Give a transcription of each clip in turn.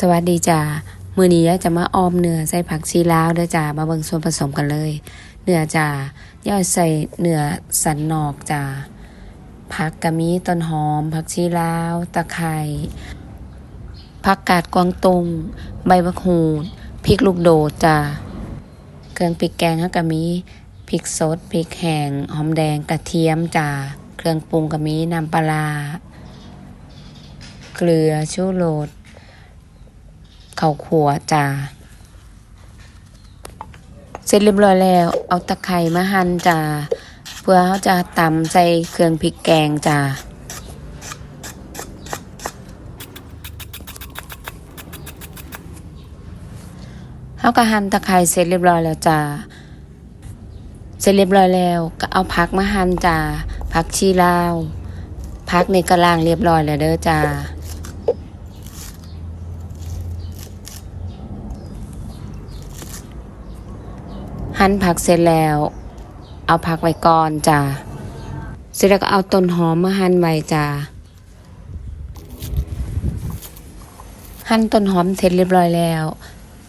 สวัสดีจ้ามือนี้จะมาออมเนื้อใส่ผักชีลาวเด้อจ้ามาเบิ่งส่วนผสมกันเลย เนื้อจ้าย่อยใส่เนื้อสันนอกจ้าผักกะมีต้นหอม ผักชีลาว ตะไคร้ผักกาดกวางตุงใบมะกรูดพริกลูกโดดจ้าเครื่องพริกแกงฮักกะมีพริกสดพริกแห้งหอมแดงกระเทียมจ้าเครื่องปรุงกะมีน้ำปลาเกลือชูรส ข้าวขัวจ้าเสร็จเรียบร้อยแล้ว เอาตะไคร้มาหั่นจ้าเพื่อเขาจะตำใส่เครื่องพริกแกงจ้าเขาก็หั่นตะไคร้เสร็จเรียบร้อยแล้วจ้าเสร็จเรียบร้อยแล้วก็เอาผักมาหั่นจ้าผักชีลาวผักในกระลางเรียบร้อยแล้วเด้อจ้า หั่นผักเสร็จแล้ว เอาผักไว้ก่อนจ้าเสร็จแล้วก็เอาต้นหอมมาหั่นไว้จ้าหั่นต้นหอมเสร็จเรียบร้อยแล้ว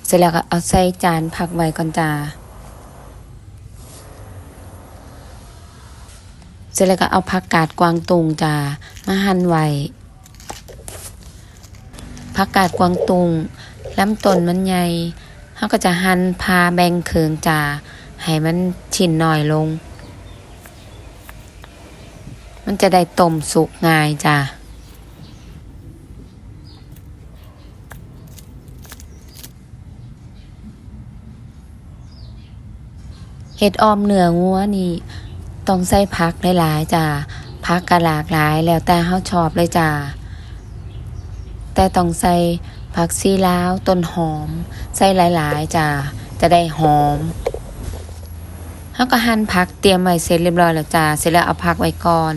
เสร็จแล้วก็เอาใส่จานผักไว้ก่อนจ้าเสร็จแล้วก็เอาผักกาดกวางตุงจ้ามาหั่นไว้ผักกาดกวางตุงลำต้นมันใหญ่ เขาก็จะหั่นพาแบ่งเคืองจ้าให้มันชิ้นหน่อยลง มันจะได้ต้มสุกง่ายจ้าเห็ดออมเนื้องัวนี่ต้องใส่ผักหลายๆจ้าผักกะหลากหลายแล้วแต่เขาชอบเลยจ้าแต่ต้องใส่ ผักซีลาวต้นหอม ใส่หลายๆจ้าจะได้หอมเขาก็หั่นผักเตรียมไว้เสร็จเรียบร้อยแล้วจ้าเสร็จแล้วเอาผักไว้ก่อน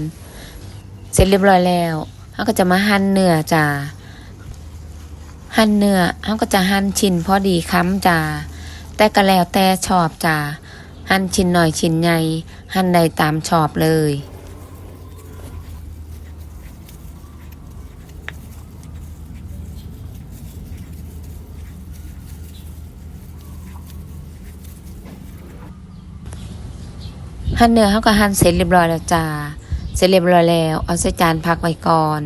เสร็จเรียบร้อยแล้วเขาก็จะมาหั่นเนื้อจ้าหั่นเนื้อเขาก็จะหั่นชิ้นพอดีค้ำจ้าแต่ก็แล้วแต่ชอบจ้าหั่นชิ้นหน่อยชิ้นใหญ่หั่นใดตามชอบเลย หั่นเนื้อเขาก็หั่นเสร็จเรียบร้อยแล้วจ้า เสร็จเรียบร้อยแล้ว เอาใส่จานพักไว้ก่อน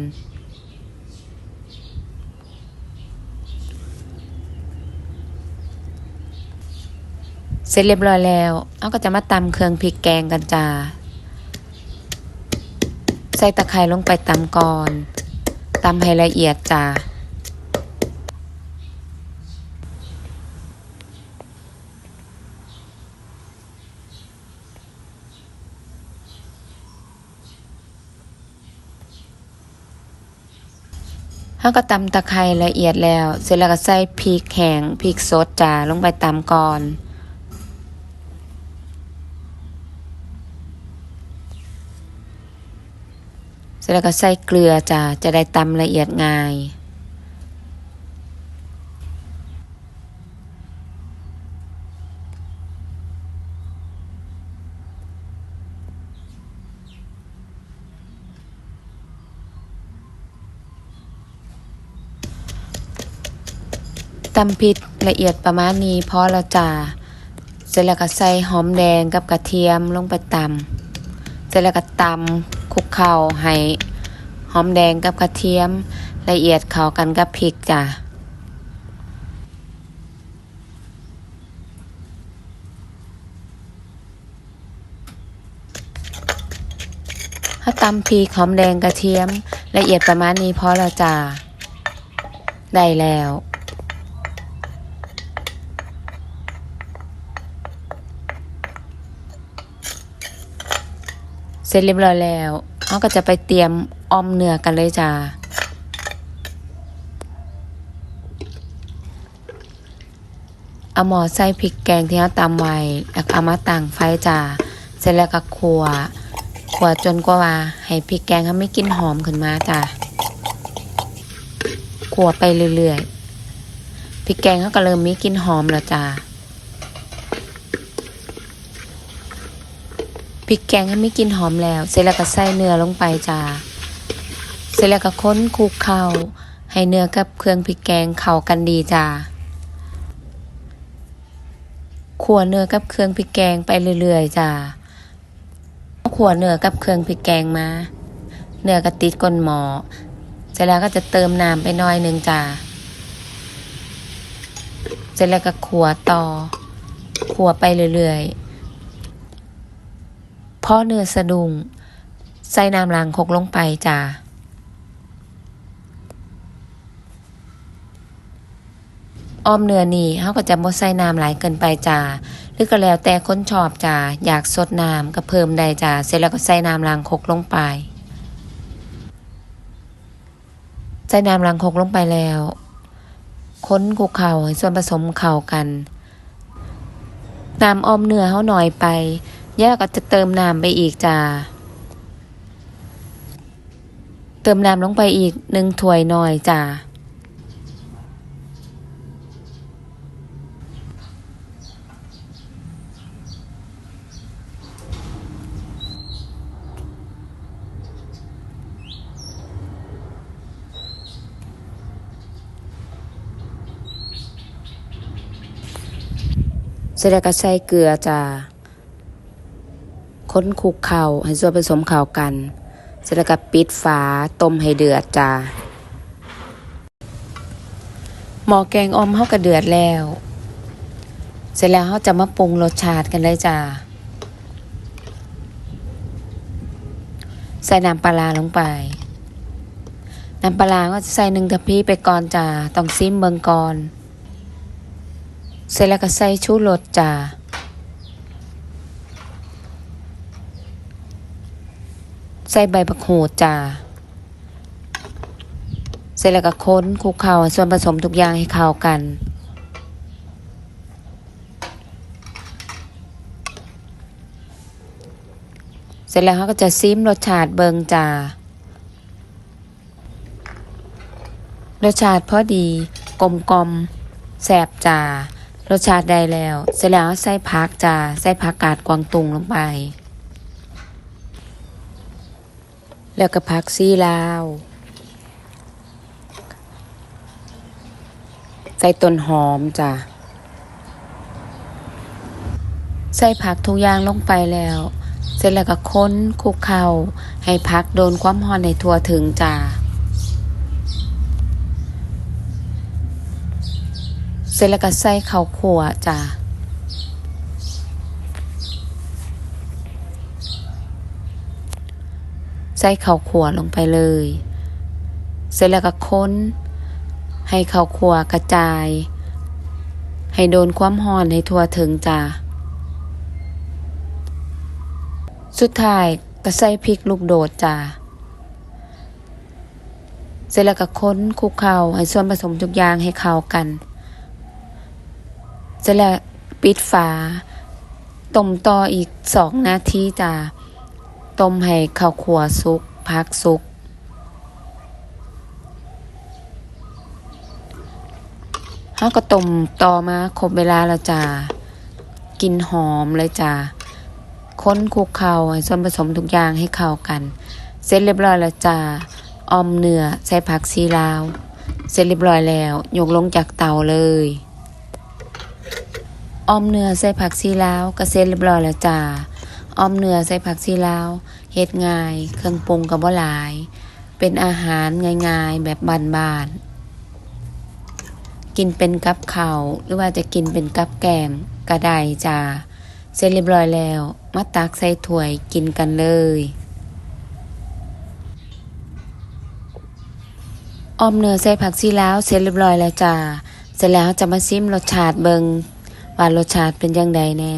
เสร็จเรียบร้อยแล้วเอาก็จะมาตำเครื่องพริกแกงกันจ้า ใส่ตะไคร้ลงไปตำก่อนตำให้ละเอียดจ้า เขาก็ตำตะไคร้ละเอียดแล้ว เสร็จแล้วก็ใส่พริกแห้งพริกสดจ้าลงไปตำก่อน เสร็จแล้วก็ใส่เกลือจ้าจะได้ตำละเอียดง่าย ตำพริกละเอียดประมาณนี้พอแล้วจ้าเสร็จแล้วก็ใส่หอมแดงกับกระเทียมลงไปตำเสร็จแล้วก็ตำคลุกเข่าให้หอมแดงกับกระเทียมละเอียดเข้ากันกับพริกจ้าถ้าตำพริกหอมแดงกระเทียมละเอียดประมาณนี้พอแล้วจ้าได้แล้ว ร็จเรียบร้อยแล้วเขาก็จะไปเตรียมออมเนื้อกันเลยจ้าเอาหมอใส่พริกแกงที่เขาตำไว้แล้วเอามาต่างไฟจ้าเสร็จแล้วก็ขัวขัวจนกว่าวาให้พริกแกงเขาไม่กินหอมขึ้นมาจ้าขัวไปเรื่อยๆพริกแกงเขาก็เริ่มมีกลินหอมแล้วจ้า ริกแกงให้ไม่กลินหอมแล้ว เสร็จแล้วก็ใส่เนื้อลงไปจ้าเสร็จแล้วก็ค้นคลุกเข้า ให้เนื้อกับเครื่องพริกแกงเข้ากันดีจ้าขั่วเนื้อกับเครื่องพริกแกงไปเรื่อยๆจ้าขั่วเนื้อกับเครื่องพริกแกงมา เนื้อกระติดก้นหมอเสร็จแล้วก็จะเติมน้ำไปน้อยหนึ่งจ้าเสร็จแล้วก็ขัวต่อขัวไปเรื่อยๆ พอเนื้อสะดุ้งใส่น้ำล้างคกลงไปจ้าอ้อมเนื้อนี่เขาก็จะบ่ใส่น้ำหลายเกินไปจ้าหรือก็แล้วแต่คนชอบจ้าอยากสดน้ำก็เพิ่มได้จ้าเสร็จแล้วก็ใส่น้ำล้างคกลงไปใส่น้ำล้างคกลงไปแล้ว ค้นคลุกเข่าส่วนผสมเข่ากันน้ำอ้อมเนื้อเขาหน่อยไป ย่าก็จะเติมน้ำไปอีกจ้า เติมน้ำลงไปอีกหนึ่งถ้วยหน่อยจ้า เสร็จแล้วก็ใส่เกลือจ้า ค้นคุกเข่าให้ส่วนผสมเข้ากัน เสร็จแล้วก็ปิดฝาต้มให้เดือดจ้าหม้อแกงออมเฮาก็เดือดแล้ว เสร็จแล้วเฮาจะมาปรุงรสชาติกันเลยจ้าใส่น้ำปลาลงไป น้ำปลาก็จะใส่หนึ่งทัพพีไปก่อนจ้าต้องซิมเบิงก่อน เสร็จแล้วก็ใส่ชูรสจ้า ใส่ใบผักโหดจ้าเสร็จแล้วก็ค้นคลุกเคล้าส่วนผสมทุกอย่างให้เข้ากัน เสร็จแล้วเขาก็จะซิมรสชาติเบิงจ้ารสชาติพอดีกลมกลมแสบจ้ารสชาติได้แล้ว เสร็จแล้วใส่ผักจ้าใส่ผักกาดกวางตุงลงไป แล้วก็ผักซีลาว ใส่ต้นหอมจ้ะ ใส่ผักทุกอย่างลงไปแล้ว เสร็จแล้วก็ค้นคลุกเข้า ให้พักโดนความร้อนในทั่วถึงจ้าเสร็จแล้วก็ใส่ข้าวขั่วจ้า ส่ข้าวขั่วลงไปเลย เสร็จแล้วก็ค้น ให้ข้าวขั่วกระจาย ให้โดนความร้อนให้ทั่วถึงจ้าสุดท้ายก็ใส่พริกลูกโดดจ้าเสร็จแล้วก็ค้นคลุกเคล้าให้ส่วนผสมทุกอย่างให้เข้ากัน เสร็จแล้วปิดฝาต้มต่ออีกสองนาทีจ้า ต้มให้ข้าวขั่วสุกพักสุก เฮาก็ต้มต่อมาครบเวลาแล้วจ้ากินหอมเลยจ้าค้นคลุกเคล้าให้ส่วนผสมทุกอย่างให้เข้ากัน เสร็จเรียบร้อยแล้วจ้าออมเนื้อใส่ผักซีลาว เสร็จเรียบร้อยแล้วยกลงจากเตาเลยออมเนื้อใส่ผักซีลาวก็เสร็จเรียบร้อยแล้วจ้า ออมเนื้อใส่ผักซีลาวเฮ็ดง่าย เครื่องปรุงก็บ่หลาย เป็นอาหารง่ายๆ แบบบานๆ กินเป็นกับข้าวหรือว่าจะกินเป็นกับแกงก็ได้จ้าเสร็จเรียบร้อยแล้ว มาตักใส่ถ้วยกินกันเลยออมเนื้อใส่ผักซีลาวเสร็จเรียบร้อยแล้วจ้าเสร็จแล้วจะมาซิมรสชาติเบิงว่ารสชาติเป็นยังไงแน่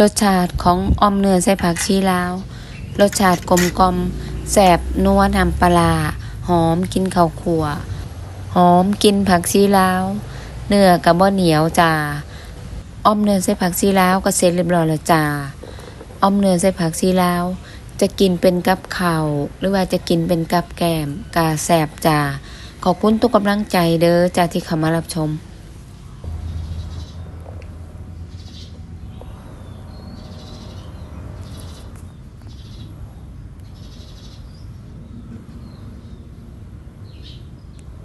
รสชาติของออมเนื้อใส่ผักชีลาว รสชาติกลมกลอมแสบนัวน้ำปลาหอมกินข้าวขั่วหอมกินผักชีลาว เนื้อกับบ่เหนียวจ้าออมเนื้อใส่ผักชีลาวก็เสร็จเรียบร้อยแล้วจ้าออมเนื้อใส่ผักชีลาว จะกินเป็นกับข้าวหรือว่าจะกินเป็นกับแกมกาแสบจ้าขอบคุณทุกกำลังใจเด้อจ้าที่เข้ามารับชม